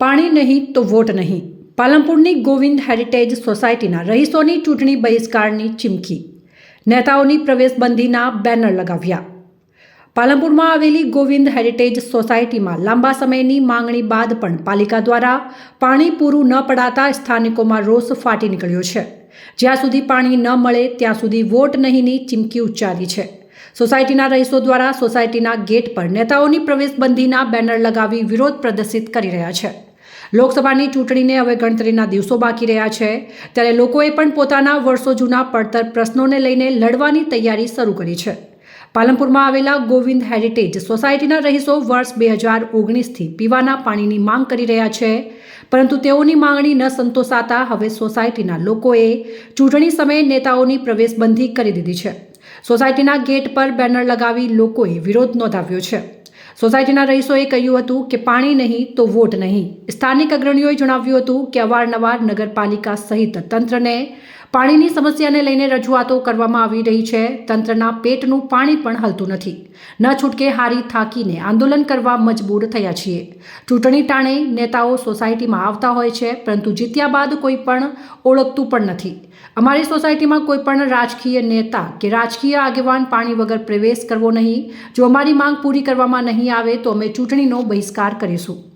પાણી નહીં તો વોટ નહીં. પાલનપુરની ગોવિંદ હેરિટેજ સોસાયટીના રહીશોની ચૂંટણી બહિષ્કારની ચીમકી. નેતાઓની પ્રવેશબંધીના બેનર લગાવ્યા. પાલનપુરમાં આવેલી ગોવિંદ હેરિટેજ સોસાયટીમાં લાંબા સમયની માંગણી બાદ પણ પાલિકા દ્વારા પાણી પૂરું ન પડાતા સ્થાનિકોમાં રોષ ફાટી નીકળ્યો છે. જ્યાં સુધી પાણી ન મળે ત્યાં સુધી વોટ નહીંની ચીમકી ઉચ્ચારી છે. સોસાયટીના રહીશો દ્વારા સોસાયટીના ગેટ પર નેતાઓની પ્રવેશબંધીના બેનર લગાવી વિરોધ પ્રદર્શિત કરી રહ્યા છે. લોકસભાની ચૂંટણીને હવે ગણતરીના દિવસો બાકી રહ્યા છે. ત્યારે લોકોએ પણ પોતાના વર્ષો જૂના પડતર પ્રશ્નોને લઈને લડવાની તૈયારી શરૂ કરી છે. પાલનપુરમાં આવેલા ગોવિંદ હેરિટેજ સોસાયટીના રહીશો વર્ષ બે હજાર ઓગણીસથી પીવાના પાણીની માંગ કરી રહ્યા છે. પરંતુ તેઓની માંગણી ન સંતોષાતા હવે સોસાયટીના લોકોએ ચૂંટણી સમયે નેતાઓની પ્રવેશબંધી કરી દીધી છે. સોસાયટીના ગેટ પર બેનર લગાવી લોકોએ વિરોધ નોંધાવ્યો છે. સોસાયટીના રહીશોએ કહ્યું હતું કે પાણી નહીં તો વોટ નહીં. સ્થાનિક અગ્રણીઓએ જણાવ્યું હતું કે અવારનવાર નગરપાલિકા સહિત તંત્રને પાણીની સમસ્યાને લઈને રજૂઆતો કરવામાં આવી રહી છે. તંત્રના પેટનું પાણી પણ હલતું નથી. ન છૂટકે હારી થાકીને આંદોલન કરવા મજબૂર થયા છીએ. ચૂંટણી ટાણે નેતાઓ સોસાયટીમાં આવતા હોય છે, પરંતુ જીત્યા બાદ કોઈ પણ ઓળખતું પણ નથી. અમારી સોસાયટીમાં કોઈ પણ રાજકીય નેતા કે રાજકીય આગેવાન પાણી વગર પ્રવેશ કરવો નહીં. જો અમારી માંગ પૂરી કરવામાં નહીં આવે તો અમે ચૂંટણીનો બહિષ્કાર કરીશું.